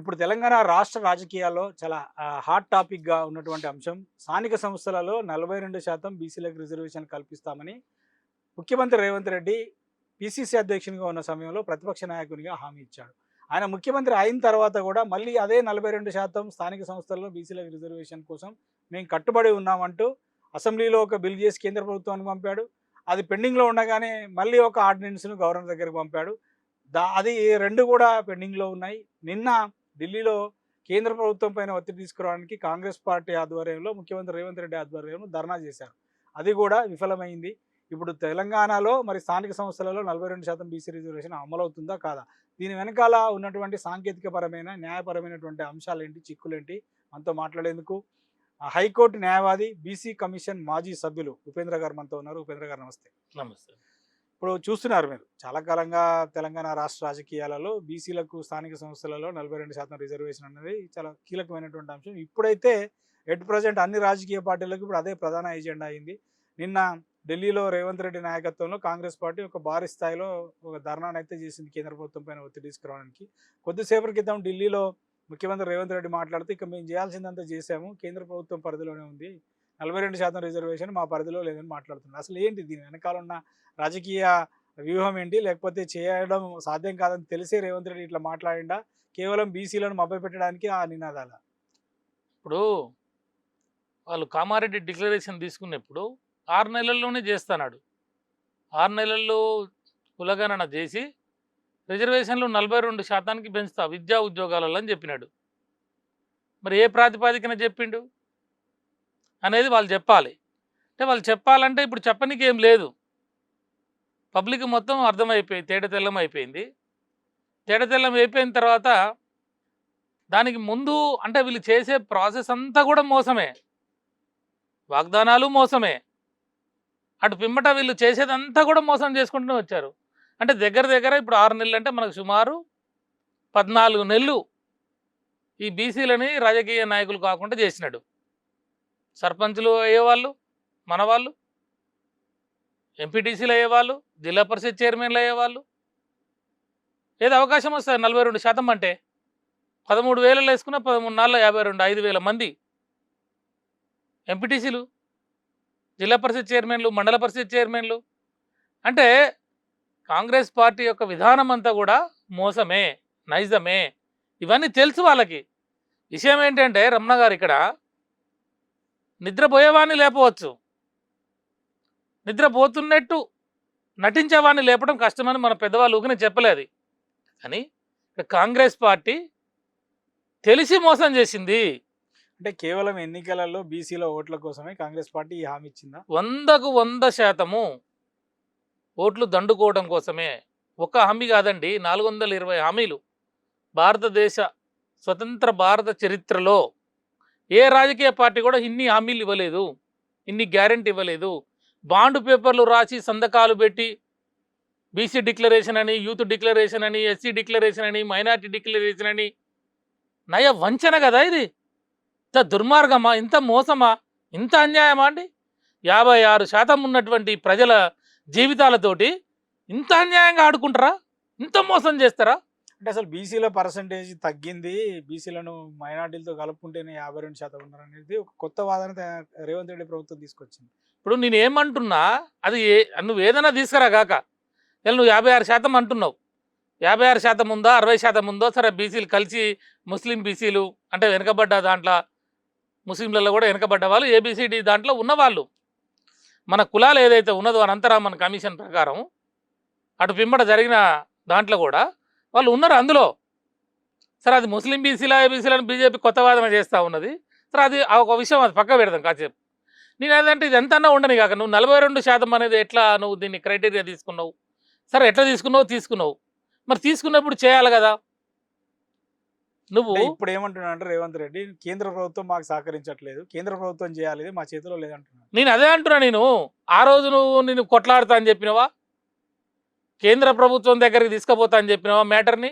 ఇప్పుడు తెలంగాణ రాష్ట్ర రాజకీయాల్లో చాలా హాట్ టాపిక్గా ఉన్నటువంటి అంశం స్థానిక సంస్థలలో నలభై రెండు శాతం బీసీలకు రిజర్వేషన్ కల్పిస్తామని ముఖ్యమంత్రి రేవంత్ రెడ్డి పిసిసి అధ్యక్షునిగా ఉన్న సమయంలో ప్రతిపక్ష నాయకునిగా హామీ ఇచ్చాడు. ఆయన ముఖ్యమంత్రి అయిన తర్వాత కూడా మళ్ళీ అదే నలభై రెండు శాతం స్థానిక సంస్థల్లో బీసీలకు రిజర్వేషన్ కోసం మేము కట్టుబడి ఉన్నామంటూ అసెంబ్లీలో ఒక బిల్ చేసి కేంద్ర ప్రభుత్వానికి పంపాడు. అది పెండింగ్లో ఉండగానే మళ్ళీ ఒక ఆర్డినెన్స్ను గవర్నర్ దగ్గరికి పంపాడు. దా అది రెండు కూడా పెండింగ్లో ఉన్నాయి. నిన్న ఢిల్లీలో కేంద్ర ప్రభుత్వం పైన ఒత్తిడి తీసుకురావడానికి కాంగ్రెస్ పార్టీ ఆధ్వర్యంలో ముఖ్యమంత్రి రేవంత్ రెడ్డి ఆధ్వర్యంలో ధర్నా చేశారు. అది కూడా విఫలమైంది. ఇప్పుడు తెలంగాణలో మరి స్థానిక సంస్థలలో నలభై రెండు శాతం బీసీ రిజర్వేషన్ అమలవుతుందా కాదా? దీని వెనకాల ఉన్నటువంటి సాంకేతికపరమైన న్యాయపరమైనటువంటి అంశాలేంటి చిక్కులేంటి? మనతో మాట్లాడేందుకు హైకోర్టు న్యాయవాది బీసీ కమిషన్ మాజీ సభ్యులు ఉపేంద్ర గారు మనతో ఉన్నారు. ఉపేంద్ర గారు నమస్తే. నమస్తే. ఇప్పుడు చూస్తున్నారు మీరు. చాలా కాలంగా తెలంగాణ రాష్ట్ర రాజకీయాలలో బీసీలకు స్థానిక సంస్థలలో నలభై రెండు శాతం రిజర్వేషన్ అనేది చాలా కీలకమైనటువంటి అంశం. ఇప్పుడైతే ఎట్ ప్రజెంట్ అన్ని రాజకీయ పార్టీలకు ఇప్పుడు అదే ప్రధాన ఎజెండా అయింది. నిన్న ఢిల్లీలో రేవంత్ రెడ్డి నాయకత్వంలో కాంగ్రెస్ పార్టీ ఒక భారీ స్థాయిలో ఒక ధర్నానైతే చేసింది కేంద్ర ప్రభుత్వం పైన ఒత్తిడి తీసుకురావడానికి. కొద్దిసేపటి క్రితం ఢిల్లీలో ముఖ్యమంత్రి రేవంత్ రెడ్డి మాట్లాడుతూ ఇక మేము చేయాల్సిందంతా చేశాము. కేంద్ర ప్రభుత్వం పరిధిలోనే ఉంది. నలభై రెండు శాతం రిజర్వేషన్ మా పరిధిలో లేదని మాట్లాడుతున్నారు. అసలు ఏంటి దీని వెనకాల ఉన్న రాజకీయ వ్యూహం ఏంటి? లేకపోతే చేయడం సాధ్యం కాదని తెలిసే రేవంత్ రెడ్డి ఇట్లా మాట్లాడిండా? కేవలం బీసీలను మభ్య పెట్టడానికి ఆ నినాదాల? ఇప్పుడు వాళ్ళు కామారెడ్డి డిక్లరేషన్ తీసుకున్నప్పుడు ఆరు నెలల్లోనే చేస్తాడు ఆరు నెలల్లో కులగణన చేసి రిజర్వేషన్లు నలభై రెండు శాతానికి పెంచుతా విద్యా ఉద్యోగాలలో అని చెప్పినాడు. మరి ఏ ప్రాతిపాదికన చెప్పిండు? అనేది వాళ్ళు చెప్పాలి. అంటే వాళ్ళు చెప్పాలంటే ఇప్పుడు చెప్పనికి ఏం లేదు. పబ్లిక్ మొత్తం అర్థమైపోయింది తేట తెల్లం అయిపోయింది. తేట తెల్లం అయిపోయిన తర్వాత దానికి ముందు అంటే వీళ్ళు చేసే ప్రాసెస్ అంతా కూడా మోసమే. వాగ్దానాలు మోసమే. అటు పిమ్మట వీళ్ళు చేసేదంతా కూడా మోసం చేసుకుంటూ వచ్చారు. అంటే దగ్గర దగ్గర ఇప్పుడు ఆరు నెలలు అంటే మనకు సుమారు పద్నాలుగు నెలలు ఈ బీసీలని రాజకీయ నాయకులు కాకుండా చేసినాడు. సర్పంచులు అయ్యేవాళ్ళు మన వాళ్ళు ఎంపీటీసీలు అయ్యేవాళ్ళు జిల్లా పరిషత్ చైర్మన్లు అయ్యేవాళ్ళు. ఏదో అవకాశం వస్తుంది నలభై రెండు శాతం అంటే పదమూడు వేలలో వేసుకున్న పదమూడు నాలుగు యాభై రెండు ఐదు వేల మంది. ఎంపీటీసీలు జిల్లా పరిషత్ చైర్మన్లు మండల పరిషత్ చైర్మన్లు. అంటే కాంగ్రెస్ పార్టీ యొక్క విధానం అంతా కూడా మోసమే నైజమే. ఇవన్నీ తెలుసు వాళ్ళకి. విషయం ఏంటంటే రమణ గారు ఇక్కడ నిద్రపోయేవాడిని లేపవచ్చు. నిద్రపోతున్నట్టు నటించేవాడిని లేపడం కష్టమని మన పెద్దవాళ్ళు ఊరికనే చెప్పలేదు. ఇక్కడ కాంగ్రెస్ పార్టీ తెలిసి మోసం చేసింది. అంటే కేవలం ఎన్నికలలో బీసీల ఓట్ల కోసమే కాంగ్రెస్ పార్టీ ఈ హామీ ఇచ్చిందా? వందకు వంద శాతము ఓట్లు దండుకోవడం కోసమే. ఒక హామీ కాదండి నాలుగు వందల ఇరవై హామీలు. భారతదేశ స్వతంత్ర భారత చరిత్రలో ఏ రాజకీయ పార్టీ కూడా ఇన్ని హామీలు ఇవ్వలేదు ఇన్ని గ్యారెంటీ ఇవ్వలేదు. బాండ్ పేపర్లు రాసి సంతకాలు పెట్టి బీసీ డిక్లరేషన్ అని యూత్ డిక్లరేషన్ అని ఎస్సీ డిక్లరేషన్ అని మైనార్టీ డిక్లరేషన్ అని. నయ వంచన కదా ఇది? ఇంత దుర్మార్గమా? ఇంత మోసమా? ఇంత అన్యాయమా అండి? యాభై ఆరు శాతం ఉన్నటువంటి ప్రజల జీవితాలతోటి ఇంత అన్యాయంగా ఆడుకుంటారా? ఇంత మోసం చేస్తారా? అంటే అసలు బీసీల పర్సంటేజ్ తగ్గింది. బీసీలను మైనార్టీలతో కలుపుకుంటేనే యాభై రెండు శాతం ఉన్నారు అనేది ఒక కొత్త వాదన రేవంత్ రెడ్డి ప్రభుత్వం తీసుకొచ్చింది. ఇప్పుడు నేను ఏమంటున్నా అది ఏ నువ్వు ఏదైనా తీసుకురా కాక. నువ్వు యాభై ఆరు శాతం అంటున్నావు. యాభై ఆరు శాతం ఉందా అరవై శాతం ఉందో సరే బీసీలు కలిసి ముస్లిం బీసీలు అంటే వెనకబడ్డ దాంట్లో ముస్లింలలో కూడా వెనకబడ్డ వాళ్ళు ఏబిసిడి దాంట్లో ఉన్నవాళ్ళు మన కులాలు ఏదైతే ఉన్నదో అనంతరామన్ కమిషన్ ప్రకారం అటు పిమ్మట జరిగిన దాంట్లో కూడా వాళ్ళు ఉన్నారు అందులో. సరే అది ముస్లిం బీసీలా ఏబీసీలని బీజేపీ కొత్త వాదన చేస్తూ ఉన్నది. సరే అది ఒక విషయం అది పక్క పెడదాం కాసేపు. నేను అదంటే ఇది ఎంతన్నా ఉండని కాక నువ్వు నలభై రెండు శాతం అనేది ఎట్లా నువ్వు దీన్ని క్రైటీరియా తీసుకున్నావు? సరే ఎట్లా తీసుకున్నావు? తీసుకున్నావు. మరి తీసుకున్నప్పుడు చేయాలి కదా. నువ్వు ఇప్పుడు ఏమంటున్నా అంటే రేవంత్ రెడ్డి కేంద్ర ప్రభుత్వం మాకు సహకరించట్లేదు. కేంద్ర ప్రభుత్వం చేయాలి మా చేతిలో లేదంటున్నాను నేను అదే అంటున్నా నేను. ఆ రోజు నువ్వు నేను కొట్లాడతా అని చెప్పినవా? కేంద్ర ప్రభుత్వం దగ్గరికి తీసుకుపోతా అని చెప్పినవా మ్యాటర్ని?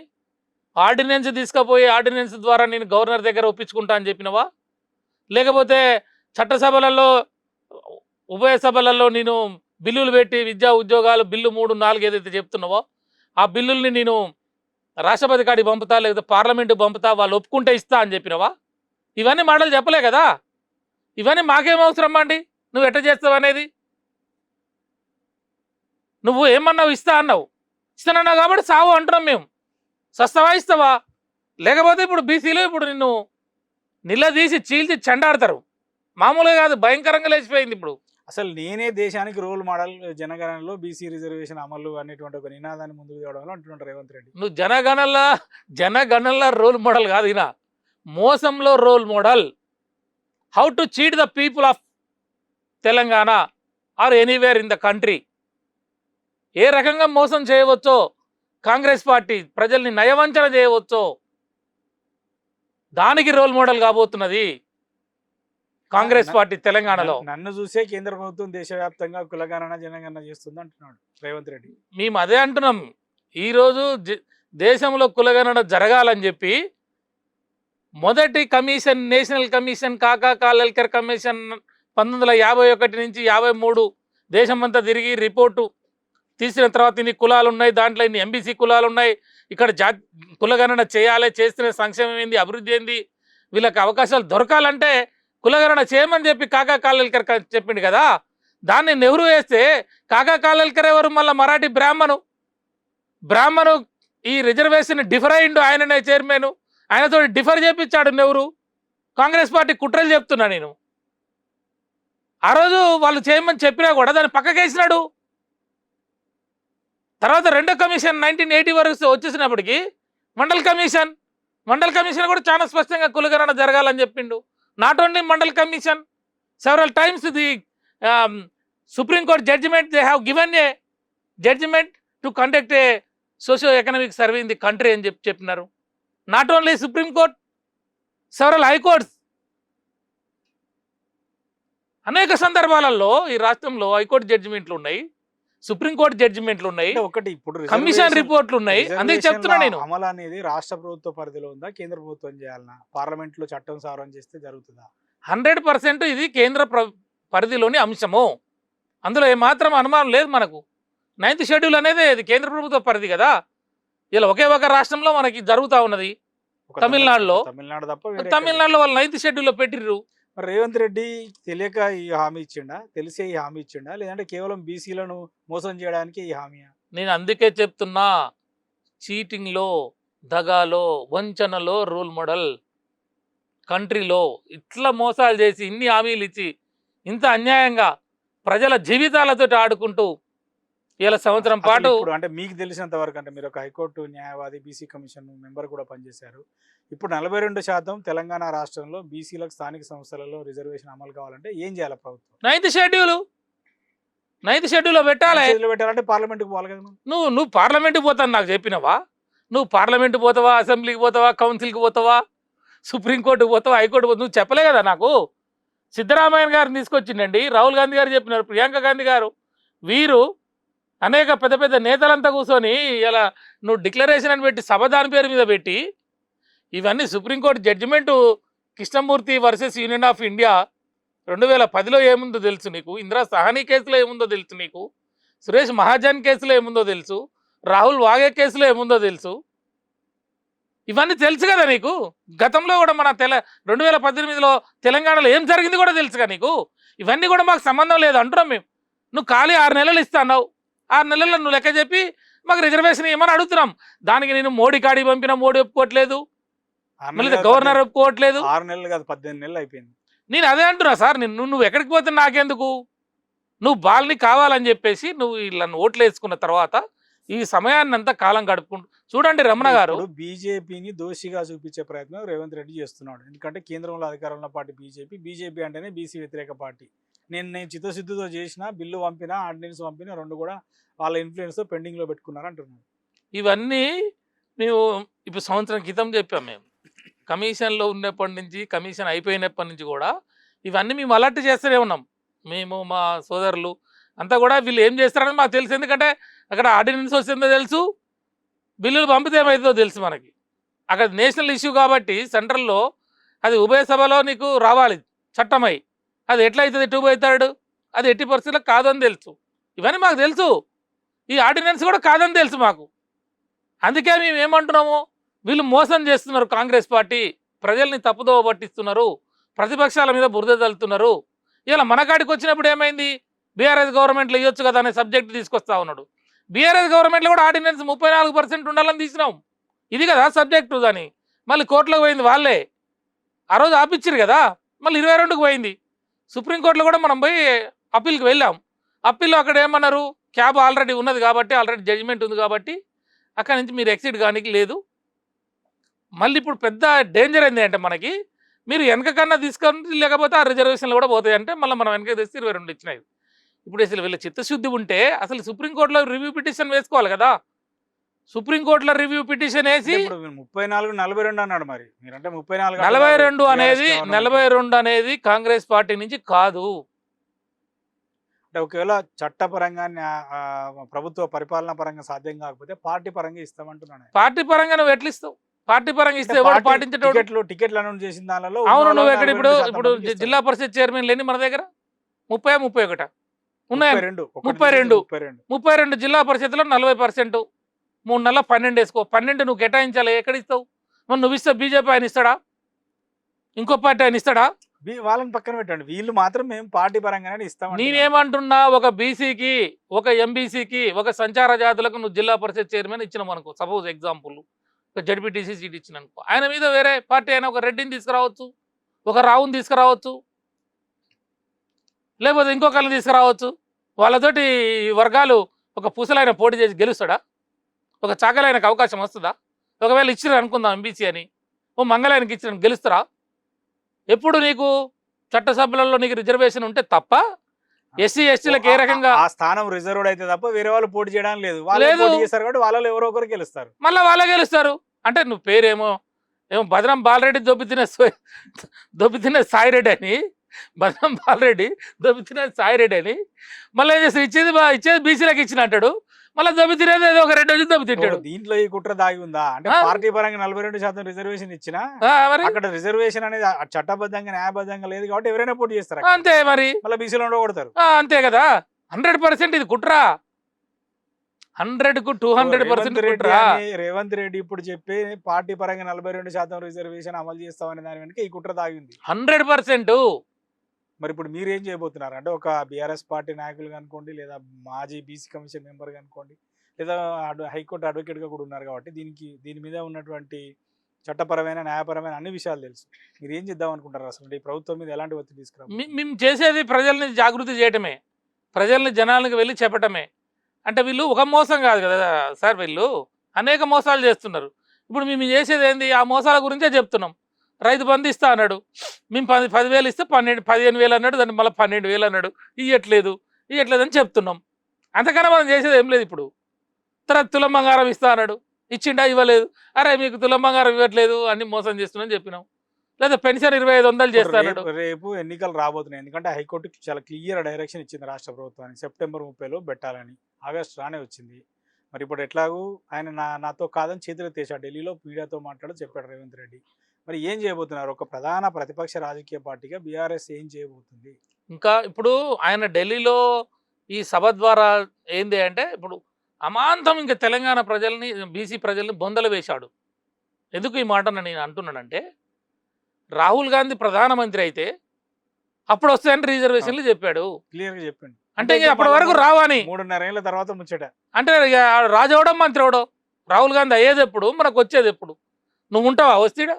ఆర్డినెన్స్ తీసుకుపోయి ఆర్డినెన్స్ ద్వారా నేను గవర్నర్ దగ్గర ఒప్పించుకుంటా అని చెప్పినవా? లేకపోతే చట్టసభలలో ఉభయ సభలలో నేను బిల్లులు పెట్టి విద్యా ఉద్యోగాలు బిల్లు మూడు నాలుగు ఏదైతే చెప్తున్నావో ఆ బిల్లుల్ని నేను రాష్ట్రపతి కాడికి పంపుతా లేకపోతే పార్లమెంటు పంపుతా వాళ్ళు ఒప్పుకుంటే ఇస్తా అని చెప్పినవా? ఇవన్నీ మాటలు చెప్పలే కదా? ఇవన్నీ మాకేం అవసరం అండి? నువ్వు ఎట్ట చేస్తావు అనేది? నువ్వు ఏమన్నావు? ఇస్తా అన్నావు. ఇస్తానన్నావు కాబట్టి సావు అంటున్నాం మేము. సస్తవా ఇస్తావా? లేకపోతే ఇప్పుడు బీసీలో ఇప్పుడు నిన్ను నిలదీసి చీల్చి చెండాడతారు. మామూలుగా కాదు భయంకరంగా లేచిపోయింది ఇప్పుడు. అసలు నేనే దేశానికి రోల్ మోడల్ జనగణనలో బీసీ రిజర్వేషన్ అమలు అనేటువంటి ఒక నినాదాన్ని ముందుకు తేవడంలో అంటున్నాడు రేవంత్ రెడ్డి. నువ్వు జనగణల జనగణల రోల్ మోడల్ కాదు ఈయన. మోసంలో role model. How to cheat the people of Telangana or anywhere in the country. ఏ రకంగా మోసం చేయవచ్చో కాంగ్రెస్ పార్టీ ప్రజల్ని నయవంచన చేయవచ్చో దానికి రోల్ మోడల్ కాబోతున్నది కాంగ్రెస్ పార్టీ తెలంగాణలో. నన్ను- చూసే కేంద్ర ప్రభుత్వం దేశవ్యాప్తంగా కులగణన జనగణన చేస్తుంది అంటున్నాడు రేవంత్ రెడ్డి. మేము అదే అంటున్నాం. ఈరోజు దేశంలో కులగణన జరగాలని చెప్పి మొదటి కమిషన్ నేషనల్ కమిషన్ కాకా కాలల్కర్ కమిషన్ పంతొమ్మిది వందల యాభై ఒకటి నుంచి యాభై మూడు దేశమంతా తిరిగి రిపోర్టు తీసిన తర్వాత ఇన్ని కులాలు ఉన్నాయి దాంట్లో ఇన్ని ఎంబీసీ కులాలు ఉన్నాయి ఇక్కడ జా కులగణన చేయాలి చేస్తున్న సంక్షేమం ఏంది అభివృద్ధి ఏంది వీళ్ళకి అవకాశాలు దొరకాలంటే కులగణన చేయమని చెప్పి కాకా కాలల్కర్ క- చెప్పిండు కదా. దాన్ని నెహ్రూ వేస్తే కాకా కాలల్కర్ ఎవరు? మళ్ళీ మరాఠీ బ్రాహ్మణు. బ్రాహ్మణు ఈ రిజర్వేషన్ డిఫర్ అయిండు ఆయననే చైర్మన్. ఆయనతో డిఫర్ చేపించాడు నెహ్రూ. కాంగ్రెస్ పార్టీ కుట్రలు చెప్తున్నా నేను. ఆ రోజు వాళ్ళు చేయమని చెప్పినా కూడా దాన్ని పక్కకేసినాడు. తర్వాత రెండో కమిషన్ నైన్టీన్ ఎయిటీ వరకు వచ్చేసినప్పటికీ మండల్ కమిషన్ మండల్ కమిషన్ కూడా చాలా స్పష్టంగా కులగణన జరగాలని చెప్పిండు. Not only Mandal commission several times the supreme court judgment they have given a judgment to conduct a socio economic survey in the country అని చెప్పి చెప్పినారు. Not only supreme court several high courts అనేక సందర్భాలలో ఈ రాష్ట్రంలో high court జడ్జిమెంట్లు ఉన్నాయి. Supreme court జడ్జిమెంట్లు ఉన్నాయి ఒకటి ఇప్పుడు కమిషన్ రిపోర్ట్లు ఉన్నాయి అందుకే చెప్తున్నా నేను. అమలు అనేది రాష్ట్ర ప్రభుత్వ పరిధిలో ఉందా కేంద్ర ప్రభుత్వం చేయాలన్నా పార్లమెంట్లో చట్టం సవరణ చేస్తే జరుగుతుందా? హండ్రెడ్ పర్సెంట్ ఇది కేంద్ర ప్ర- పరిధిలోని అంశము. అందులో ఏమాత్రం అనుమానం లేదు మనకు. నైన్త్ షెడ్యూల్ అనేది ఇది కేంద్ర ప్రభుత్వ పరిధి కదా. ఇలా ఒకే ఒక రాష్ట్రంలో మనకి జరుగుతూ ఉన్నది. తమిళనాడులో? తమిళనాడు తప్ప తమిళనాడులో వాళ్ళు నైన్త్ షెడ్యూల్లో పెట్టిర్రు. మరి రేవంత్ రెడ్డి తెలియక ఈ హామీ ఇచ్చిండా? తెలిసే ఈ హామీ ఇచ్చిండా? లేదంటే కేవలం బీసీలను మోసం చేయడానికి ఈ హామీ నేను అందుకే చెప్తున్నా చీటింగ్లో దగాలో వంచనలో రోల్ మోడల్ కంట్రీలో ఇట్లా మోసాలు చేసి ఇన్ని హామీలు ఇచ్చి ఇంత అన్యాయంగా ప్రజల జీవితాలతో ఆడుకుంటూ ఇలా సంవత్సరం పాటు ఇప్పుడు అంటే మీకు తెలిసినంత వరకు అంటే మీరు ఒక హైకోర్టు న్యాయవాది బీసీ కమిషన్ మెంబర్ కూడా పనిచేశారు. ఇప్పుడు నలభై రెండు శాతం తెలంగాణ రాష్ట్రంలో బీసీలకు స్థానిక సంస్థలలో రిజర్వేషన్ అమలు కావాలంటే ఏం చేయాలి ప్రభుత్వం? Ninth schedule. నైన్త్ షెడ్యూల్లో పెట్టాలి. పెట్టాలంటే పార్లమెంట్కి పోవాలి కదా. నువ్వు నువ్వు పార్లమెంట్కి పోతాను నాకు చెప్పినవా? నువ్వు పార్లమెంట్కి పోతావా అసెంబ్లీకి పోతావా కౌన్సిల్కి పోతావా సుప్రీంకోర్టుకి పోతావా హైకోర్టు పోతావు? నువ్వు చెప్పలే కదా నాకు. సిద్ధరామయ్య గారిని తీసుకొచ్చిండండి. రాహుల్ గాంధీ గారు చెప్పినారు ప్రియాంక గాంధీ గారు. వీరు అనేక పెద్ద పెద్ద నేతలంతా కూర్చొని ఇలా నువ్వు డిక్లరేషన్ అని పెట్టి సభ దాని పేరు మీద పెట్టి ఇవన్నీ supreme court judgment Krishnamurthy versus union of India రెండు వేల పదిలో ఏముందో తెలుసు నీకు? ఇందిరా సహానీ కేసులో ఏముందో తెలుసు నీకు? సురేష్ మహాజన్ కేసులో ఏముందో తెలుసు? రాహుల్ వాగే కేసులో ఏముందో తెలుసు? ఇవన్నీ తెలుసు కదా నీకు? గతంలో కూడా మన తెల రెండు వేల పద్దెనిమిదిలో తెలంగాణలో ఏం జరిగింది కూడా తెలుసుగా నీకు? ఇవన్నీ కూడా మాకు సంబంధం లేదు అంటున్నాం మేము. నువ్వు ఖాళీ ఆరు నెలలు ఇస్తాన్నావు ఆరు నెలల్లో నువ్వు లెక్క చెప్పి మాకు రిజర్వేషన్ ఏమని అడుగుతున్నాం. దానికి నేను మోడీ కాడికి పంపిన మోడీ ఒప్పుకోవట్లేదు. మళ్ళీ గవర్నర్ ఒప్పుకోవట్లేదు. ఆరు నెలలు కాదు పద్దెనిమిది నెలలు అయిపోయింది. నేను అదే అంటున్నా సార్ నిన్ను నువ్వు ఎక్కడికి పోతే నాకెందుకు? నువ్వు బాల్ని కావాలని చెప్పేసి నువ్వు వీళ్ళని ఓట్లు వేసుకున్న తర్వాత ఈ సమయాన్ని అంతా కాలం గడుపుకుంటూ చూడండి రమణ గారు. బీజేపీని దోషిగా చూపించే ప్రయత్నం రేవంత్ రెడ్డి చేస్తున్నాడు. ఎందుకంటే కేంద్రంలో అధికారంలో పార్టీ బీజేపీ. బీజేపీ అంటేనే బీసీ వ్యతిరేక పార్టీ. నేను నేను చిత్తశుద్ధితో చేసిన బిల్లు పంపిన ఆర్డినెన్స్ పంపిన రెండు కూడా వాళ్ళ ఇన్ఫ్లుయెన్స్ పెండింగ్లో పెట్టుకున్నారు అంటున్నారు. ఇవన్నీ మేము ఇప్పుడు సంవత్సరం క్రితం చెప్పాం మేము. కమిషన్లో ఉన్నప్పటి నుంచి కమిషన్ అయిపోయినప్పటి నుంచి కూడా ఇవన్నీ మేము అలర్ట్ చేస్తూనే ఉన్నాం. మేము మా సోదరులు అంతా కూడా వీళ్ళు ఏం చేస్తారని మాకు తెలుసు. ఎందుకంటే అక్కడ ఆర్డినెన్స్ వస్తుందో తెలుసు బిల్లులు పంపితే ఏమవుతుందో తెలుసు మనకి. అక్కడ నేషనల్ ఇష్యూ కాబట్టి సెంట్రల్లో అది ఉభయ సభలో నీకు రావాలి చట్టమై. అది ఎట్లా టూ బై పోతాడు అది ఎట్టి పరిస్థితుల్లో కాదని తెలుసు. ఇవన్నీ మాకు తెలుసు. ఈ ఆర్డినెన్స్ కూడా కాదని తెలుసు మాకు. అందుకే మేము ఏమంటున్నాము? వీళ్ళు మోసం చేస్తున్నారు కాంగ్రెస్ పార్టీ. ప్రజల్ని తప్పుదోవ పట్టిస్తున్నారు. ప్రతిపక్షాల మీద బురద తల్లుతున్నారు ఇలా మనకాడికి వచ్చినప్పుడు ఏమైంది? బీఆర్ఎస్ గవర్నమెంట్లో ఇవ్వచ్చు కదా అనే సబ్జెక్ట్ తీసుకొస్తా ఉన్నాడు. బీఆర్ఎస్ గవర్నమెంట్లో కూడా ఆర్డినెన్స్ ముప్పై నాలుగు పర్సెంట్ ఉండాలని తీసినాం. ఇది కదా సబ్జెక్టు దాని. మళ్ళీ కోర్టులోకి పోయింది వాళ్ళే. ఆ రోజు ఆపించారు కదా. మళ్ళీ ఇరవై రెండుకి పోయింది. సుప్రీంకోర్టులో కూడా మనం పోయి అప్పీల్కి వెళ్ళాం. అప్పీల్లో అక్కడ ఏమన్నారు? క్యాబ్ ఆల్రెడీ ఉన్నది కాబట్టి ఆల్రెడీ జడ్జిమెంట్ ఉంది కాబట్టి అక్కడి నుంచి మీరు ఎక్సిట్ కానీ లేదు. మళ్ళీ ఇప్పుడు పెద్ద డేంజర్ ఏంది అంటే మనకి మీరు వెనక కన్నా తీసుకొని లేకపోతే ఆ రిజర్వేషన్లు కూడా పోతాయి అంటే మళ్ళీ మనం వెనక తెస్తే ఇరవై రెండు ఇచ్చినాయి. ఇప్పుడు అసలు వీళ్ళ చిత్తశుద్ధి ఉంటే అసలు సుప్రీంకోర్టులో రివ్యూ పిటిషన్ వేసుకోవాలి కదా. సుప్రీంకోర్టులో రివ్యూ పిటిషన్ వేసి ముప్పై నాలుగు నలభై రెండు అన్నాడు మరి. మీరంటే ముప్పై నాలుగు నలభై. రెండు అనేది. నలభై రెండు అనేది కాంగ్రెస్ పార్టీ నుంచి కాదు. అంటే ఒకవేళ చట్టపరంగా ప్రభుత్వ పరిపాలన పరంగా సాధ్యం కాకపోతే పార్టీ పరంగా ఇస్తామంటున్నాను పార్టీ పరంగా నువ్వు ఎట్లా ఇస్తావు? పార్టీ పరంగా ఇస్తే పార్టీ పాటించేటోడు? టికెట్లు టికెట్లు అనౌన్స్ చేసిన దానిలో అవును నువ్వు ఎక్కడ ఇప్పుడు 42% ఇప్పుడు. జిల్లా పరిషత్ చైర్మన్ లేని మన దగ్గర? ముప్పై ముప్పై ఒకట. ఉన్నాయి. ముప్పై రెండు ముప్పై రెండు. జిల్లా పరిషత్లో నలభై పర్సెంట్. మూడు నెలల పన్నెండు వేసుకో. పన్నెండు నువ్వు కేటాయించాలి. ఎక్కడ ఇస్తావు? మరి నువ్వు ఇస్తే బీజేపీ ఆయన ఇస్తాడా? ఇంకో పార్టీ ఆయన ఇస్తాడా? వాళ్ళని పక్కన పెట్టండి. వీళ్ళు మాత్రం మేము పార్టీ పరంగానే ఇస్తాం నేనేమంటున్నా ఒక బీసీకి ఒక ఎంబీసీకి ఒక సంచార జాతులకు నువ్వు జిల్లా పరిషత్ చైర్మన్ ఇచ్చినాం అనుకో. సపోజ్ ఎగ్జాంపుల్ ఒక జడ్పీటీసీ సీట్ ఇచ్చిన అనుకో. ఆయన మీద వేరే పార్టీ అయినా ఒక రెడ్డిని తీసుకురావచ్చు? ఒక రావుని తీసుకురావచ్చు? లేకపోతే ఇంకొకరిని తీసుకురావచ్చు? వాళ్ళతోటి ఈ వర్గాలు ఒక పూసలైన పోటీ చేసి గెలుస్తాడా? ఒక చాకలైనకు అవకాశం వస్తుందా? ఒకవేళ ఇచ్చిన అనుకుందాం ఎంబీసీ అని. ఓ మంగళానికి ఇచ్చిన గెలుస్తారా? ఎప్పుడు నీకు చట్టసభలలో నీకు రిజర్వేషన్ ఉంటే తప్ప? ఎస్సీ ఎస్టీలకు ఏ రకంగా? ఆ స్థానం రిజర్వ్డ్ అయితే తప్ప వేరే వాళ్ళు పోటీ చేయడానికి లేదు. వాళ్ళు లేదు. చేస్తారు కాబట్టి వాళ్ళలో ఎవరో ఒకరు గెలుస్తారు. మళ్ళీ వాళ్ళే గెలుస్తారు. అంటే నువ్వు పేరేమో ఏమో భద్రం బాలరెడ్డి దొబ్బితిన సో- దొబ్బితిన సాయిరెడ్డి అని. భద్రం బాలరెడ్డి దొబ్బితిన సాయిరెడ్డి అని. మళ్ళీ ఏం చేస్తారు? ఇచ్చేది ఇచ్చేది బీసీలకు ఇచ్చిన అంటాడు. మళ్ళీ దొబ్బితినేది ఏదో ఒక రెండు వచ్చి దొబ్బితింటాడు దీంట్లో ఈ కుట్ర దాగి ఉందా? అంటే. పార్టీ పరంగా నలభై రెండు శాతం రిజర్వేషన్ ఇచ్చినా అక్కడ రిజర్వేషన్ అనేది చట్టబద్ధంగా న్యాయబద్ధంగా లేదు కాబట్టి ఎవరైనా పోటీ చేస్తారు. అంతే మరి. మళ్ళీ బీసీలో కొడతారు ఆ, అంతే కదా. హండ్రెడ్ పర్సెంట్ ఇది కుట్రా. హండ్రెడ్కు two hundred percent Revanth Reddy ఇప్పుడు చెప్పి పార్టీ పరంగా నలభై రెండు శాతం రిజర్వేషన్ అమలు చేస్తామనే దాని వెనుక ఈ కుట్ర దాగి ఉంది. హండ్రెడ్ పర్సెంట్ మరి ఇప్పుడు మీరు ఏం చేయబోతున్నారు? అంటే ఒక బీఆర్ఎస్ పార్టీ నాయకులు అనుకోండి లేదా మాజీ బీసీ కమిషన్ మెంబర్ అనుకోండి లేదా హైకోర్టు అడ్వకేట్గా కూడా ఉన్నారు కాబట్టి దీనికి దీని మీద ఉన్నటువంటి చట్టపరమైన న్యాయపరమైన అన్ని విషయాలు తెలుసు. మీరు ఏం చేద్దాం అనుకుంటారు అసలు? ఈ ప్రభుత్వం మీద ఎలాంటి ఒత్తిడి తీసుకురా మేము చేసేది ప్రజల్ని జాగృతి చేయటమే. ప్రజల్ని జనాలకు వెళ్ళి చెప్పటమే. అంటే వీళ్ళు ఒక మోసం కాదు కదా సార్ వీళ్ళు? అనేక మోసాలు చేస్తున్నారు. ఇప్పుడు మేము చేసేది ఏంది? ఆ మోసాల గురించే చెప్తున్నాం. రైతు బంధు ఇస్తా అన్నాడు. మేము పది పదివేలు ఇస్తే పన్నెండు పదిహేను వేలు అన్నాడు దాన్ని మళ్ళీ పన్నెండు వేలు అన్నాడు. ఇయ్యట్లేదు ఇయ్యట్లేదు అని చెప్తున్నాం. అంతకన్నా మనం చేసేది ఏం లేదు ఇప్పుడు. తర్వాత తులం బంగారం ఇస్తా అన్నాడు. ఇచ్చిండా? ఇవ్వలేదు. అరే మీకు తులం బంగారం ఇవ్వట్లేదు అన్ని మోసం చేస్తున్నాం చెప్పినాం. లేదా పెన్షన్ ఇరవై ఐదు వందలు చేస్తా అన్నాడు. రేపు- రేపు ఎన్నికలు రాబోతున్నాయి. ఎందుకంటే హైకోర్టు చాలా క్లియర్ డైరెక్షన్ ఇచ్చింది రాష్ట్ర ప్రభుత్వానికి. సెప్టెంబర్ ముప్పైలో పెట్టాలని. ఆగస్ట్ రానే వచ్చింది. మరి ఇప్పుడు ఎట్లాగూ ఆయన నా నాతో కాదని చేతులు తీశాడు ఢిల్లీలో మీడియాతో మాట్లాడి చెప్పాడు రేవంత్ రెడ్డి. మరి ఏం చేయబోతున్నారు? ఒక ప్రధాన ప్రతిపక్ష రాజకీయ పార్టీగా బీఆర్ఎస్ ఏం చేయబోతుంది? ఇంకా ఇప్పుడు ఆయన ఢిల్లీలో ఈ సభ ద్వారా ఏంది అంటే ఇప్పుడు అమాంతం ఇంకా తెలంగాణ ప్రజల్ని బీసీ ప్రజల్ని బొందలు వేశాడు. ఎందుకు ఈ మాట నేను అంటున్నానంటే రాహుల్ గాంధీ ప్రధానమంత్రి అయితే అప్పుడు వస్తాయని రిజర్వేషన్లు చెప్పాడు. క్లియర్గా చెప్పండి. అంటే ఇంక అప్పటి వరకు రావని మూడున్నర ఏళ్ళ తర్వాత ముచ్చట. అంటే ఇక రాజు అవడం మంత్రి అవడం రాహుల్ గాంధీ అయ్యేది ఎప్పుడు? మనకు వచ్చేది ఎప్పుడు? నువ్వు ఉంటావా? వస్తీడా?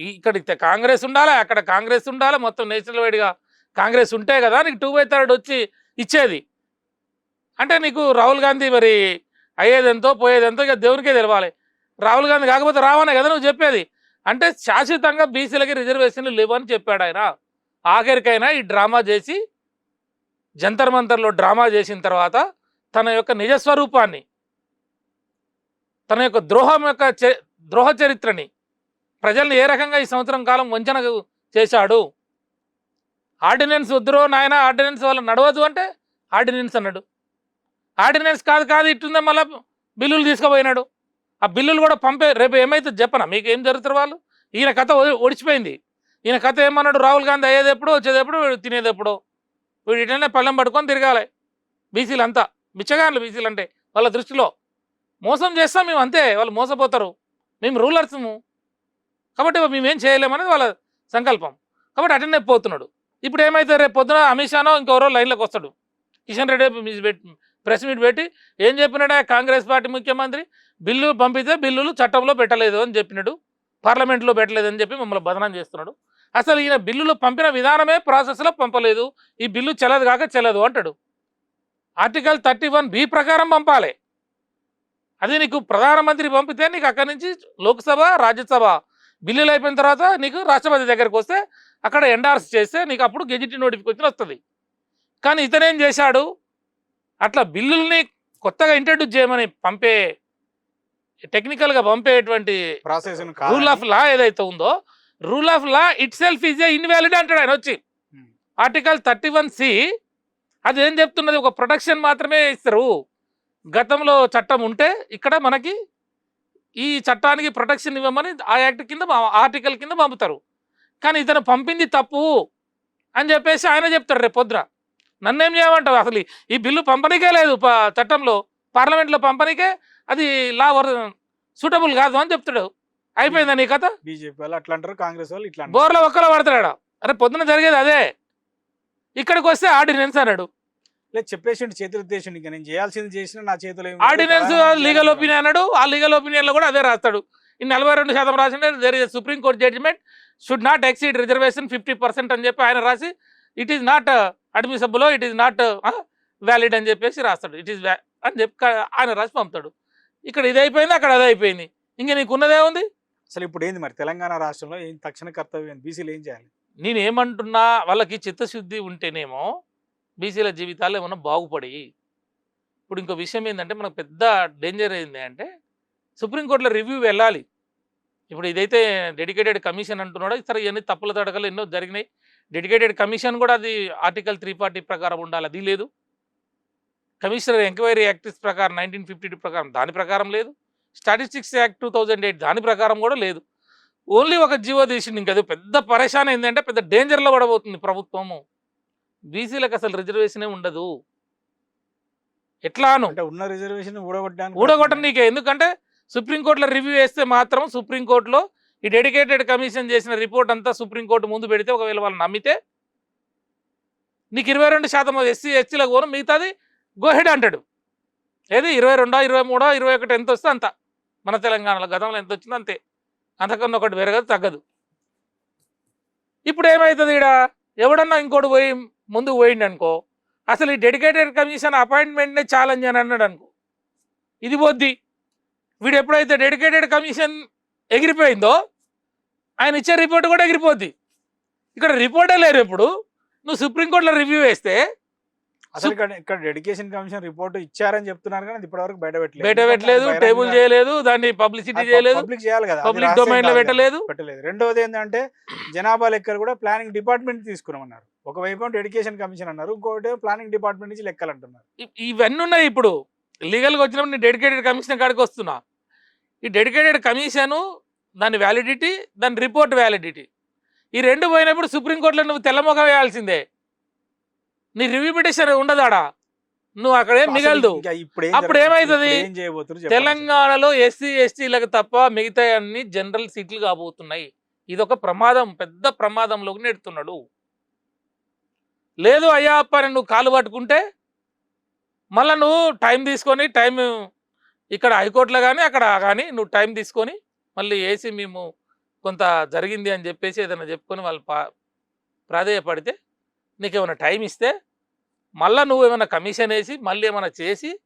ఇక్కడ కాంగ్రెస్ ఉండాలి? అక్కడ కాంగ్రెస్ ఉండాలి? మొత్తం నేషనల్ వైడ్గా కాంగ్రెస్ ఉంటే కదా నీకు టూ బై థర్డ్ వచ్చి ఇచ్చేది. అంటే నీకు రాహుల్ గాంధీ మరి అయ్యేదెంతో పోయేదెంతో ఇక దేవునికే తెలవాలి. రాహుల్ గాంధీ కాకపోతే రావనే కదా నువ్వు చెప్పేది. అంటే శాశ్వతంగా బీసీలకి రిజర్వేషన్లు లేవని చెప్పాడు ఆయన. ఆఖరికైనా ఈ డ్రామా చేసి జంతర్ మంతర్లో డ్రామా చేసిన తర్వాత తన యొక్క నిజస్వరూపాన్ని తన యొక్క ద్రోహం యొక్క చ- ద్రోహ చరిత్రని ప్రజల్ని ఏ రకంగా ఈ సంవత్సరం కాలం వంచన చేశాడు? ఆర్డినెన్స్ వద్దురో నాయన ఆర్డినెన్స్ వల్ల నడవదు అంటే ఆర్డినెన్స్ అన్నాడు. ఆర్డినెన్స్ కాదు కాదు ఇట్టుందే మళ్ళీ బిల్లులు తీసుకుపోయినాడు. ఆ బిల్లులు కూడా పంపే రేపు ఏమైతే చెప్పనా? మీకు ఏం జరుగుతారు వాళ్ళు? ఈయన కథ ఒడిచిపోయింది ఈయన కథ ఏమన్నాడు? రాహుల్ గాంధీ అయ్యేది ఎప్పుడు వచ్చేది ఎప్పుడు వీడు తినేది ఎప్పుడు వీడు ఇట్లనే పళ్ళెం పట్టుకొని తిరగాలి. బీసీలు అంతా బిచ్చగాన్లు బీసీలు అంటే వాళ్ళ దృష్టిలో. మోసం చేస్తాం మేము అంతే వాళ్ళు మోసపోతారు. మేము రూలర్స్ము కాబట్టి మేమేం చేయలేమనేది వాళ్ళ సంకల్పం. కాబట్టి అటెండ్ అయిపోతున్నాడు. ఇప్పుడు ఏమైతే రేపు పొద్దున అమిత్ షానో ఇంకెవరో లైన్లోకి వస్తాడు. కిషన్ రెడ్డి ప్రెస్ మీట్ పెట్టి ఏం చెప్పినాడు కాంగ్రెస్ పార్టీ ముఖ్యమంత్రి? బిల్లు పంపితే బిల్లులు చట్టంలో పెట్టలేదు అని చెప్పినాడు. పార్లమెంట్లో పెట్టలేదు అని చెప్పి మమ్మల్ని బదనం చేస్తున్నాడు. అసలు ఈయన బిల్లులు పంపిన విధానమే ప్రాసెస్లో పంపలేదు. ఈ బిల్లు చెల్లదు కాక చెల్లదు అంటాడు. ఆర్టికల్ థర్టీ వన్ బి ప్రకారం పంపాలి. అది నీకు ప్రధానమంత్రి పంపితే నీకు అక్కడి నుంచి లోక్సభ రాజ్యసభ బిల్లులు అయిపోయిన తర్వాత నీకు రాష్ట్రపతి దగ్గరికి వస్తే అక్కడ ఎండార్స్ చేస్తే నీకు అప్పుడు గెజిట్ నోటిఫికేషన్ వస్తుంది. కానీ ఇతనేం చేశాడు? అట్లా బిల్లుల్ని కొత్తగా ఇంట్రడ్యూస్ చేయమని పంపే టెక్నికల్గా పంపేటువంటి ప్రాసెస్ రూల్ ఆఫ్ లా ఏదైతే ఉందో rule of law itself is a invalid అంటాడు ఆయన వచ్చి. ఆర్టికల్ థర్టీ వన్ సి అది ఏం చెప్తున్నది? ఒక ప్రొటెక్షన్ మాత్రమే ఇస్తారు. గతంలో చట్టం ఉంటే ఇక్కడ మనకి ఈ చట్టానికి ప్రొటెక్షన్ ఇవ్వమని ఆ యాక్ట్ కింద ఆర్టికల్ కింద పంపుతారు. కానీ ఇతను పంపింది తప్పు అని చెప్పేసి ఆయన చెప్తాడు రేపు పొద్దున. నన్నేం చేయమంటావు అసలు? ఈ- బిల్లు పంపనీకే లేదు చట్టంలో పార్లమెంట్లో పంపనీకే అది లా సూటబుల్ కాదు అని చెప్తాడు. అయిపోయిందా నీ కథ? బీజేపీ వాళ్ళు అట్లా అంటారు కాంగ్రెస్ వాళ్ళు ఇట్లా బోర్లో ఒక్కలో పడతాడు అరే పొద్దున జరిగేది అదే. ఇక్కడికి వస్తే ఆర్డినెన్స్ అన్నాడు లేదు చెప్పేసిండు చేతులు ఎత్తేసిండు ఇంకా. నేను చేయాల్సింది చేసిన నా చేతిలో? Ordinance legal. ఒపీనియన్ అన్నాడు. ఆ లీగల్ ఒపీనియన్లో కూడా అదే రాస్తాడు. ఈ నలభై రెండు శాతం రాసిండే there is supreme court judgment should not exceed reservation fifty percent అని చెప్పి ఆయన రాసి it is not admissible it is not valid అని చెప్పేసి రాస్తాడు. ఇట్ ఈస్ అని చెప్పి ఆయన రాసి పంపుతాడు. ఇక్కడ ఇది అయిపోయింది అక్కడ అది అయిపోయింది. ఇంకా నీకు ఉన్నదే ఉంది అసలు ఇప్పుడు ఏంది మరి? తెలంగాణ రాష్ట్రంలో ఏం తక్షణ కర్తవ్యం? బీసీలు ఏం చేయాలి? నేను ఏమంటున్నా వాళ్ళకి చిత్తశుద్ధి ఉంటేనేమో బీసీల జీవితాలు ఏమన్నా బాగుపడి ఇప్పుడు ఇంకో విషయం ఏంటంటే మనకు పెద్ద డేంజర్ ఏంటి అంటే సుప్రీంకోర్టులో రివ్యూ వెళ్ళాలి. ఇప్పుడు ఇదైతే డెడికేటెడ్ కమిషన్ అంటున్నాడో సరే ఇవన్నీ తప్పుల తడకలు ఎన్నో జరిగినాయి. డెడికేటెడ్ కమిషన్ కూడా అది ఆర్టికల్ త్రీ ఫార్టీ ప్రకారం ఉండాలి అది లేదు. కమిషనర్ ఎంక్వైరీ యాక్ట్ ప్రకారం నైన్టీన్ ఫిఫ్టీ టూ ప్రకారం దాని ప్రకారం లేదు. Statistics act two thousand eight దాని ప్రకారం కూడా లేదు. ఓన్లీ ఒక జీవో తీసింది ఇంకా అది పెద్ద పరేషాన్ ఏంటంటే పెద్ద డేంజర్లో పడబోతుంది ప్రభుత్వము. బీసీలకు అసలు రిజర్వేషనే ఉండదు. ఎట్లాను. అంటే ఉన్న రిజర్వేషన్ ఊడగొట్టడానికి ఊడగొట్టం నీకే. ఎందుకంటే సుప్రీంకోర్టులో రివ్యూ వేస్తే మాత్రం సుప్రీంకోర్టులో ఈ డెడికేటెడ్ కమిషన్ చేసిన రిపోర్ట్ అంతా సుప్రీంకోర్టు ముందు పెడితే ఒకవేళ వాళ్ళు నమ్మితే నీకు ఇరవై రెండు శాతం ఎస్సీ ఎస్టీలకు పోను మిగతాది గోహెడ్ అంటాడు. ఏది? ఇరవై రెండో ఇరవై మూడో ఇరవై ఒకటి ఎంత వస్తే అంత. మన తెలంగాణలో గతంలో ఎంత వచ్చిందో అంతే. అంతకన్నా ఒకటి పెరగదు తగ్గదు. ఇప్పుడు ఏమవుతుంది ఈడ? ఎవడన్నా ఇంకోటి పోయి ముందుకు పోయిండు అనుకో. అసలు ఈ డెడికేటెడ్ కమిషన్ అపాయింట్మెంట్నే ఛాలెంజ్ అని అన్నాడు అనుకో. ఇది పోద్ది. వీడు ఎప్పుడైతే డెడికేటెడ్ కమిషన్ ఎగిరిపోయిందో ఆయన ఇచ్చే రిపోర్ట్ కూడా ఎగిరిపోద్ది. ఇక్కడ రిపోర్టే లేరు ఇప్పుడు. నువ్వు సుప్రీంకోర్టులో రివ్యూ వేస్తే అసలు ఇక్కడ ఇక్కడ డెడికేషన్ కమిషన్ రిపోర్ట్ ఇచ్చారని చెప్తున్నారు కానీ ఇప్పటివరకు బయట పెట్టలేదు. బయట పెట్టలేదు టేబుల్ చేయలేదు దాన్ని పబ్లిసిటీ చేయలేదు పబ్లిక్ చేయాలి కదా పబ్లిక్ డొమైన్లో. పెట్టలేదు. పెట్టలేదు. రెండవది ఏంటంటే జనాభా లెక్కలు కూడా ప్లానింగ్ డిపార్ట్మెంట్ తీసుకున్నామన్నారు ఒకవైపు డెడికేషన్ కమిషన్ అన్నారు ఇంకోటి ప్లానింగ్ డిపార్ట్మెంట్ నుంచి లెక్కలు అంటున్నారు. ఇవన్నీ ఉన్నాయి ఇప్పుడు. లీగల్గా వచ్చినప్పుడు నేను డెడికేటెడ్ కమిషన్ కాడికి వస్తున్నా. ఈ డెడికేటెడ్ కమిషను దాని వ్యాలిడిటీ దాని రిపోర్ట్ వ్యాలిడిటీ ఈ రెండు పోయినప్పుడు సుప్రీంకోర్టులో నువ్వు తెల్లమొగ వేయాల్సిందే. నీ రివ్యూ పిటిషన్ ఉండదాడా? నువ్వు అక్కడ మిగలదు. అప్పుడు? ఏమైతది? తెలంగాణలో ఎస్సీ ఎస్టీలకు తప్ప మిగతా అన్ని జనరల్ సీట్లు కాబోతున్నాయి. ఇది ఒక ప్రమాదం పెద్ద ప్రమాదంలోకి నెడుతున్నాడు. లేదు అయ్యా అప్ప నువ్వు కాలు పట్టుకుంటే మళ్ళీ నువ్వు టైం తీసుకొని టైం ఇక్కడ హైకోర్టులో కానీ అక్కడ కానీ నువ్వు టైం తీసుకొని మళ్ళీ వేసి మేము కొంత జరిగింది అని చెప్పేసి ఏదైనా చెప్పుకొని వాళ్ళు పా ప్రాధేయపడితే నీకు ఏమైనా టైం ఇస్తే మళ్ళీ నువ్వు ఏమైనా కమిషన్ వేసి మళ్ళీ ఏమైనా చేసి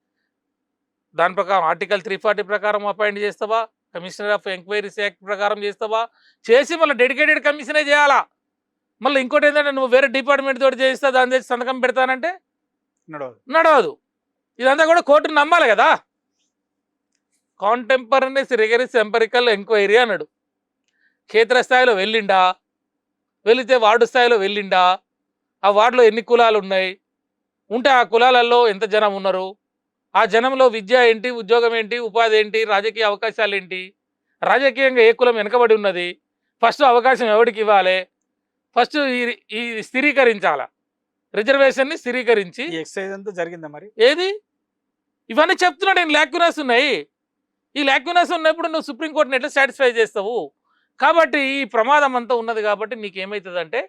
దాని ప్రకారం ఆర్టికల్ త్రీ ఫార్టీ ప్రకారం అపాయింట్ చేస్తావా? కమిషనర్ ఆఫ్ ఎంక్వైరీస్ యాక్ట్ ప్రకారం చేస్తావా? చేసి మళ్ళీ డెడికేటెడ్ కమిషనే చేయాలా? మళ్ళీ ఇంకోటి ఏంటంటే నువ్వు వేరే డిపార్ట్మెంట్ తోటి చేస్తా దాని చేసి సంతకం పెడతానంటే నడవదు. నడవదు. ఇదంతా కూడా కోర్టును నమ్మాలి కదా? కాంటెంపరీనెస్ రిగరిస్ ఎంపరికల్ ఎంక్వైరీ అన్నాడు. క్షేత్రస్థాయిలో వెళ్ళిండా? వెళితే వార్డు స్థాయిలో వెళ్ళిండా? ఆ వార్డులో ఎన్ని కులాలు ఉన్నాయి ఉంటే ఆ కులాలలో ఎంత జనం ఉన్నారు? ఆ జనంలో విద్య ఏంటి? ఉద్యోగం ఏంటి? ఉపాధి ఏంటి? రాజకీయ అవకాశాలు ఏంటి? రాజకీయంగా ఏ కులం వెనకబడి ఉన్నది? ఫస్ట్ అవకాశం ఎవరికి ఇవ్వాలి? ఫస్ట్ ఈ స్థిరీకరించాల. రిజర్వేషన్ని స్థిరీకరించి ఈ ఎక్సర్సైజ్ అంతా జరిగిందా మరి? ఏది? ఇవన్నీ చెప్తున్నాడు నేను లేకునేస్ ఉన్నాయి. ఈ లాక్యునస్ ఉన్నప్పుడు నువ్వు సుప్రీంకోర్టుని ఎట్లా సాటిస్ఫై చేస్తావు? కాబట్టి ఈ ప్రమాదం అంతా ఉన్నది కాబట్టి నీకు ఏమవుతుందంటే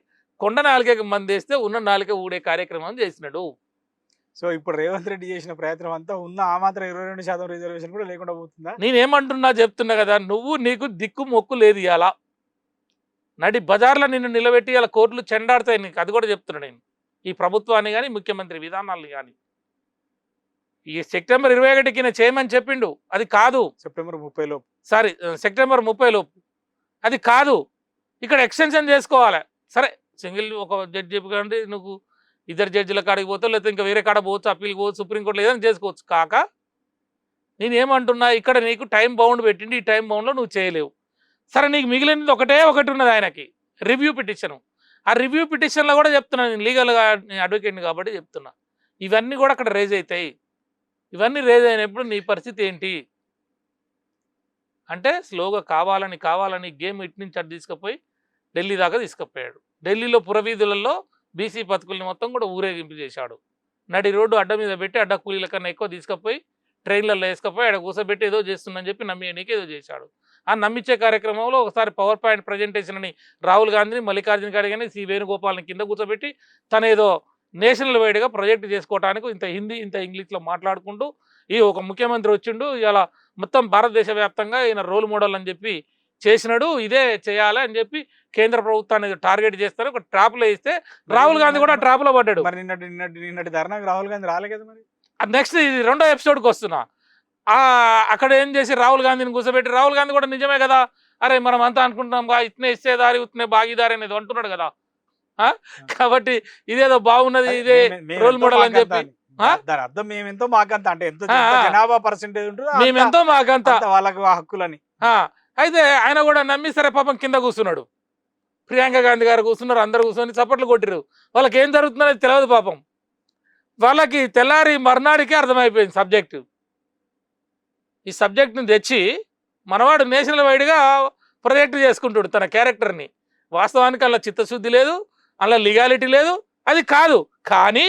కొండ నాలుగకి మంది వేస్తే ఉన్న నాలుక ఊడే కార్యక్రమం చేసినాడు. సో ఇప్పుడు రేవంత్ రెడ్డి చేసిన ప్రయత్నం అంతా ఉన్న ఆ మాత్రం ఇరవై రెండు శాతం రిజర్వేషన్ కూడా లేకుండా పోతుందా? నేనేమంటున్నా చెప్తున్నా కదా నువ్వు నీకు దిక్కు మొక్కు లేదు ఇవాళ నడి బజార్లో నిన్ను నిలబెట్టి ఇలా కోర్టులు చెండాడతాయి నీకు అది కూడా చెప్తున్నా నేను. ఈ ప్రభుత్వాన్ని కానీ ముఖ్యమంత్రి విధానాలు కానీ ఈ సెప్టెంబర్ ఇరవై ఒకటికి నేను చేయమని చెప్పిండు అది కాదు. సెప్టెంబర్ ముప్పై లోపు. సారీ సెప్టెంబర్ ముప్పై లోపు. అది కాదు. ఇక్కడ ఎక్స్టెన్షన్ చేసుకోవాలి. సరే సింగిల్ ఒక జడ్జి కంటే నువ్వు ఇద్దరు జడ్జిల కాడికి పోతావు లేకపోతే ఇంకా వేరే కాడ పోవచ్చు అప్పీల్కి పోవచ్చు సుప్రీంకోర్టులో ఏదైనా చేసుకోవచ్చు. కాక నేను ఏమంటున్నా ఇక్కడ నీకు టైం బౌండ్ పెట్టిండి ఈ టైం బౌండ్లో నువ్వు చేయలేవు. సరే నీకు మిగిలినది ఒకటే ఒకటి ఉన్నది ఆయనకి రివ్యూ పిటిషన్. ఆ రివ్యూ పిటిషన్లో కూడా చెప్తున్నా నేను లీగల్గా నేను అడ్వకేట్ని కాబట్టి చెప్తున్నా. ఇవన్నీ కూడా అక్కడ రేజ్ అవుతాయి. ఇవన్నీ రేజ్ అయినప్పుడు నీ పరిస్థితి ఏంటి? అంటే స్లోగా కావాలని కావాలని గేమ్ ఇటు నుంచి అటు తీసుకుపోయి ఢిల్లీ దాకా తీసుకుపోయాడు. ఢిల్లీలో పురవీధులలో బీసీ పథకుల్ని మొత్తం కూడా ఊరేగింపు చేశాడు. నడి రోడ్డు అడ్డ మీద పెట్టి అడ్డ కూలీల కన్నా ఎక్కువ తీసుకుపోయి ట్రైన్లలో వేసుకుపోయి ఆడ కూర్చోబెట్టి ఏదో చేస్తుందని చెప్పి నమ్మేయడానికి ఏదో చేశాడు. ఆ నమ్మించే కార్యక్రమంలో ఒకసారి పవర్ పాయింట్ ప్రజెంటేషన్ అని రాహుల్ గాంధీని మల్లికార్జున ఖార్గే కానీ సి. వేణుగోపాల్ని కింద కూర్చోబెట్టి తన ఏదో నేషనల్ వైడ్గా ప్రొజెక్ట్ చేసుకోవడానికి ఇంత హిందీ ఇంత ఇంగ్లీష్లో మాట్లాడుకుంటూ ఈ ఒక ముఖ్యమంత్రి వచ్చిండు. ఇలా మొత్తం భారతదేశ వ్యాప్తంగా ఈయన రోల్ మోడల్ అని చెప్పి చేసినాడు ఇదే చేయాలి అని చెప్పి కేంద్ర ప్రభుత్వాన్ని టార్గెట్ చేస్తారు. ఒక ట్రాప్లో ఇస్తే రాహుల్ గాంధీ కూడా ట్రాప్లో పడ్డాడు. మరి నిన్నటి నిన్నటి నిన్నటి ధర్నాకు రాహుల్ గాంధీ రాలే కదా మరి? నెక్స్ట్ ఇది రెండో ఎపిసోడ్కి వస్తున్నా. ఆ అక్కడ ఏం చేసి రాహుల్ గాంధీని కూర్చోబెట్టి రాహుల్ గాంధీ కూడా నిజమే కదా? అరే మనం అంతా అనుకుంటున్నాం గా ఇట్నే ఇచ్చేదారి ఇట్నే భాగీదారి అనేది అంటున్నాడు కదా? కాబట్టి ఇదేదో బాగున్నది ఇదే రోల్ మోడల్ అని చెప్పి? దాని అర్థం మేమెంతో మాకంత అంటే ఎంత. జనాభా పర్సెంటేజ్ ఉంటుందో మేమెంతో మాకంత. వాళ్ళకు హక్కులని. అయితే ఆయన కూడా నమ్మి సరే పాపం కింద కూర్చున్నాడు. ప్రియాంక గాంధీ గారు కూర్చున్నారు అందరు కూర్చొని చప్పట్లు కొట్టిరు వాళ్ళకి ఏం జరుగుతుందో తెలియదు పాపం. వాళ్ళకి తెల్లారి మర్నాడికే అర్థమైపోయింది సబ్జెక్టు. ఈ సబ్జెక్ట్ని తెచ్చి మనవాడు నేషనల్ వైడ్గా ప్రొజెక్ట్ చేసుకుంటాడు తన క్యారెక్టర్ని. వాస్తవానికి అలా చిత్తశుద్ధి లేదు అలా లీగాలిటీ లేదు అది కాదు. కానీ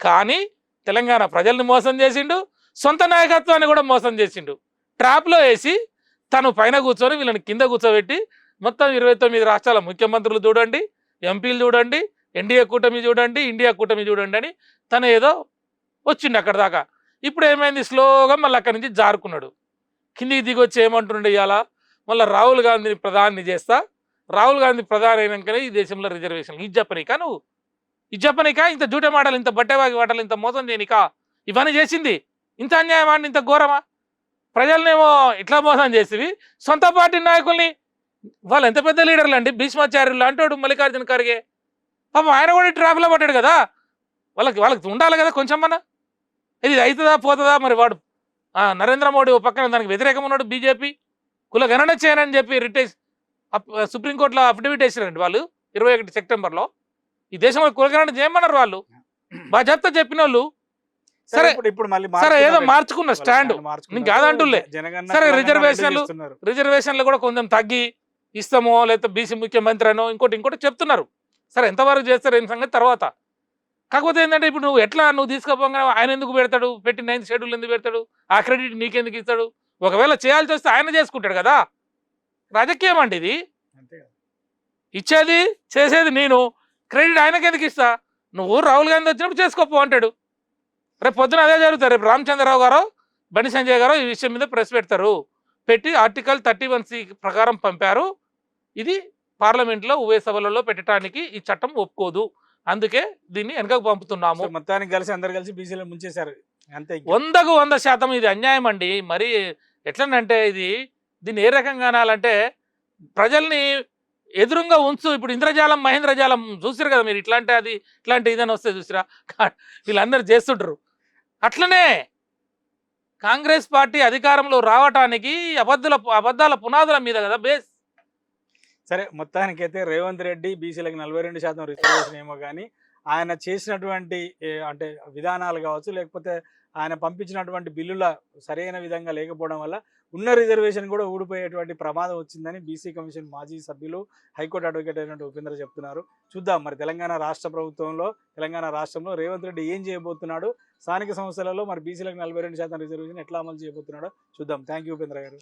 కానీ తెలంగాణ ప్రజల్ని మోసం చేసిండు సొంత నాయకత్వాన్ని కూడా మోసం చేసిండు. ట్రాప్లో వేసి తను పైన కూర్చొని వీళ్ళని కింద కూర్చోబెట్టి మొత్తం ఇరవై తొమ్మిది రాష్ట్రాల ముఖ్యమంత్రులు చూడండి ఎంపీలు చూడండి ఎన్డీఏ కూటమి చూడండి ఇండియా కూటమి చూడండి అని తను ఏదో వచ్చిండు అక్కడ దాకా. ఇప్పుడు ఏమైంది? స్లోగా మళ్ళీ అక్కడి నుంచి జారుకున్నాడు. కిందికి దిగి వచ్చి ఏమంటుండే ఇవాళ మళ్ళీ రాహుల్ గాంధీని ప్రధాని చేస్తా. రాహుల్ గాంధీ ప్రధాని అయినాకనే ఈ దేశంలో రిజర్వేషన్ ఇది చెప్పనీకా నువ్వు? ఇది చెప్పనీకా? ఇంత జూట మాటలు ఇంత బట్టేవాగి మాటలు ఇంత మోసం చేయనికా? ఇవన్నీ చేసింది. ఇంత అన్యాయమా ఇంత ఘోరమా? ప్రజలనేమో ఇట్లా మోసం చేసేవి. సొంత పార్టీ నాయకుల్ని వాళ్ళు ఎంత పెద్ద లీడర్లు అండి? భీష్మాచార్యులు అంటాడు మల్లికార్జున ఖర్గే. పాపం ఆయన కూడా ట్రాఫ్లో పడ్డాడు కదా. వాళ్ళకి వాళ్ళకి ఉండాలి కదా కొంచెం మన ఇది అవుతుందా పోతుందా? మరి వాడు ఆ, నరేంద్ర మోడీ పక్కన దానికి వ్యతిరేకం ఉన్నాడు బీజేపీ. కుల గణన చేయనని చెప్పి రిటైస్ సుప్రీంకోర్టులో అఫిడవిట్ వేసారండి వాళ్ళు ఇరవై ఒకటి సెప్టెంబర్లో. ఈ దేశంలో కుల గణన చేయమన్నారు వాళ్ళు. బాధ్యత చెప్పిన వాళ్ళు సరే ఇప్పుడు మళ్ళీ సరే ఏదో. మార్చుకున్న స్టాండ్. నేను కాదంటులే. సరే, రిజర్వేషన్లు-. రిజర్వేషన్లు కూడా కొంచెం తగ్గి ఇస్తామో లేకపోతే బీసీ ముఖ్యమంత్రి అనో ఇంకోటి ఇంకోటి చెప్తున్నారు. సరే ఎంతవరకు చేస్తారు ఏం సంగతి తర్వాత. కాకపోతే ఏంటంటే ఇప్పుడు నువ్వు ఎట్లా నువ్వు తీసుకోపోగా ఆయన ఎందుకు పెడతాడు? పెట్టి నైన్త్ షెడ్యూల్ ఎందుకు పెడతాడు? ఆ క్రెడిట్ నీకెందుకు ఇస్తాడు? ఒకవేళ చేయాల్సి వస్తే ఆయన చేసుకుంటాడు కదా? రాజకీయం అండి ఇది. ఇచ్చేది చేసేది నేను. క్రెడిట్ ఆయనకి ఎందుకు ఇస్తా? నువ్వు రాహుల్ గాంధీ వచ్చినప్పుడు చేసుకోపో అంటాడు. రేపు పొద్దున అదే జరుగుతుంది. రేపు రామచంద్రరావు గారు బండి సంజయ్ గారు ఈ విషయం మీద ప్రెస్ పెడతారు. పెట్టి ఆర్టికల్ థర్టీ వన్ సి ప్రకారం పంపారు. ఇది పార్లమెంట్లో ఉభయ సభలలో పెట్టడానికి ఈ చట్టం ఒప్పుకోదు. అందుకే దీన్ని వెనకకు పంపుతున్నాము. మొత్తానికి కలిసి అందరు కలిసి బీసీలో ముంచేశారు. అంతే. వందకు వంద శాతం ఇది అన్యాయం అండి. మరి ఎట్లనంటే ఇది దీన్ని ఏ రకంగా అనాలంటే ప్రజల్ని ఎదురుగా ఉంచు. ఇప్పుడు ఇంద్రజాలం మహేంద్రజాలం చూసిరు కదా మీరు. ఇట్లాంటి అది ఇట్లాంటి ఇదని వస్తే చూసిరా. వీళ్ళందరూ చేస్తుంటారు అట్లనే కాంగ్రెస్ పార్టీ అధికారంలో రావటానికి అబద్ధాల అబద్ధాల పునాదుల మీద కదా బేస్. సరే మొత్తానికైతే రేవంత్ రెడ్డి బీసీలకు నలభై రెండు శాతం రిజర్వేషన్ ఏమో కానీ ఆయన చేసినటువంటి అంటే విధానాలు కావచ్చు లేకపోతే ఆయన పంపించినటువంటి బిల్లుల సరైన విధంగా లేకపోవడం వల్ల ఉన్న రిజర్వేషన్ కూడా ఊడిపోయేటువంటి ప్రమాదం వచ్చిందని బీసీ కమిషన్ మాజీ సభ్యులు హైకోర్టు అడ్వకేట్ అయినట్టు ఉపేంద్ర చెప్తున్నారు. చూద్దాం మరి తెలంగాణ రాష్ట్ర ప్రభుత్వంలో తెలంగాణ రాష్ట్రంలో రేవంత్ రెడ్డి ఏం చేయబోతున్నాడు? స్థానిక సంస్థలలో మరి బీసీలకు నలభై రెండు శాతం రిజర్వేషన్ ఎట్లా అమలు చేయబోతున్నాడో చూద్దాం. థ్యాంక్ యూ ఉపేంద్ర గారు.